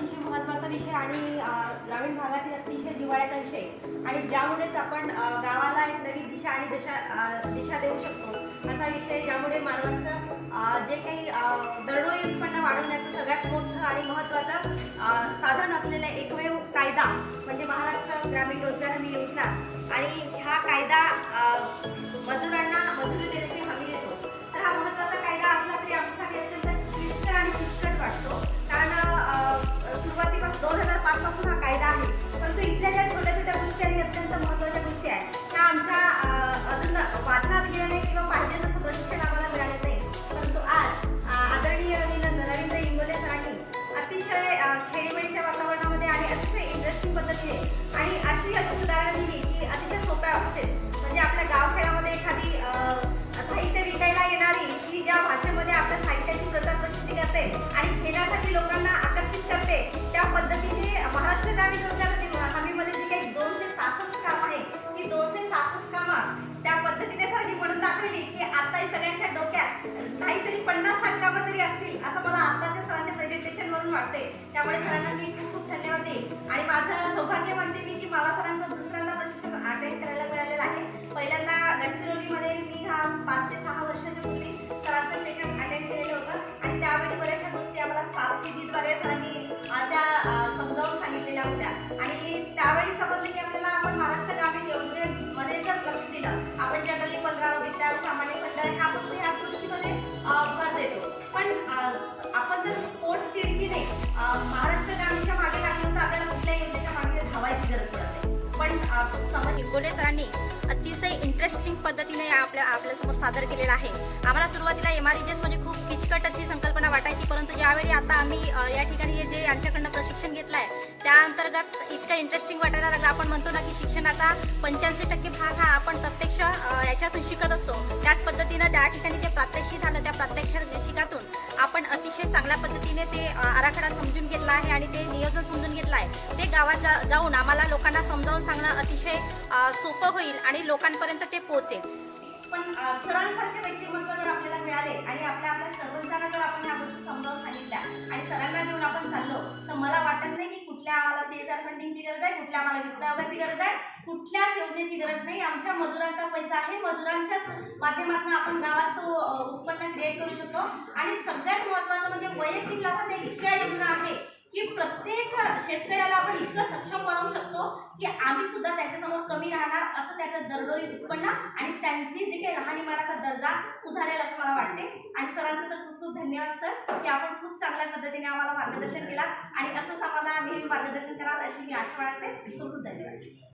अतिशय महत्त्वाचा विषय आणि ग्रामीण भागातील अतिशय जिवाळ्याचा विषय. आणि ज्यामुळेच आपण गावाला एक नवी दिशा आणि दिशा दिशा देऊ शकतो. असा विषय ज्यामुळे मानवांचं जे काही दरडोई उत्पन्न वाढवण्याचं सगळ्यात मोठं आणि महत्त्वाचं साधन असलेलं एकमेव कायदा म्हणजे महाराष्ट्र ग्रामीण रोजगार हमी योजना. आणि अत्यंत महत्त्वाच्या गोष्टी आहेत. त्या आमच्या अजून वाचनात गेल्या नाही किंवा पाहिजे तसं प्रशिक्षण आम्हाला मिळाले नाही. परंतु आज आदरणीय नरेंद्र इंगोले सरांनी अतिशय अ, खेळीमेळीच्या वातावरणामध्ये आणि अतिशय इंटरेस्टिंग पद्धतीने आणि अशी अशी उदाहरणं दिली की अतिशय सोप्या असेल म्हणजे आपल्या गावखेड्यामध्ये एखादी साहित्य विकायला येणारी की ज्या भाषेमध्ये आपल्या साहित्याची प्रचार प्रसिद्धी करते आणि घेण्यासाठी लोकांना आकर्षित करते त्या पद्धतीने महाराष्ट्र ग्रामीण रोजगार वाटते. त्यामुळे सरांना मी खूप खूप धन्यवाद देईन. आणि माझं सौभाग्य मानते मी की मला सरांचं दुसऱ्यांदा प्रशिक्षण अटेंड करायला मिळालेलं आहे. पहिल्यांदा गडचिरोलीमध्ये मी हा पाच ते पण सरांनी अतिशय इंटरेस्टिंग पद्धतीने आपल्या आपल्यासमोर सादर केलेला आहे. आम्हाला सुरुवातीला एम आर म्हणजे खूप किचकट अशी संकल्पना वाटायची परंतु ज्यावेळी आता आम्ही या ठिकाणी हे जे यांच्याकडनं प्रशिक्षण घेतलं आहे त्या अंतर्गत इतकं इंटरेस्टिंग वाटायला लागलं. आपण म्हणतो ना की शिक्षणाचा पंच्याऐंशी टक्के भाग हा आपण प्रत्यक्ष त्याच्यातून शिकत असतो त्याच पद्धतीनं त्या ठिकाणी जे प्रात्यक्षिक झालं त्या प्रात्यक्ष शिकातून आपण अतिशय चांगल्या पद्धतीने ते आराखडा समजून घेतला आहे आणि ते नियोजन समजून घेतलं आहे. ते गावात जा जाऊन आम्हाला लोकांना समजावून सांगणं अतिशय सोपं होईल आणि लोकांपर्यंत ते पोहोचेल. पण सरांसारखे नाही की कुठल्या आम्हाला सीएसआर फंडिंगची गरज आहे कुठल्या आम्हाला वित्त आयोगाची गरज आहे कुठल्याच योजनेची गरज नाही. आमच्या मजुरांचा पैसा आहे. मजुरांच्याच माध्यमातून आपण गावात तो उत्पन्न क्रिएट करू शकतो. आणि सगळ्यात महत्त्वाचं म्हणजे वैयक्तिक लाभाच्या इतक्या योजना आहे की प्रत्येक शेतकऱ्याला आपण इतकं सक्षम बनवू शकतो की आम्ही सुद्धा त्यांच्यासमोर कमी राहणार असं त्याचं दरडोई उत्पन्न आणि त्यांची जे काही राहणीमानाचा दर्जा सुधारेल असं मला वाटते. आणि सरांचं तर खूप खूप धन्यवाद सर की आपण खूप चांगल्या पद्धतीने आम्हाला मार्गदर्शन केला. आणि असंच आम्हाला नेहमी मार्गदर्शन कराल अशी मी आशा बाळगते. खूप खूप धन्यवाद.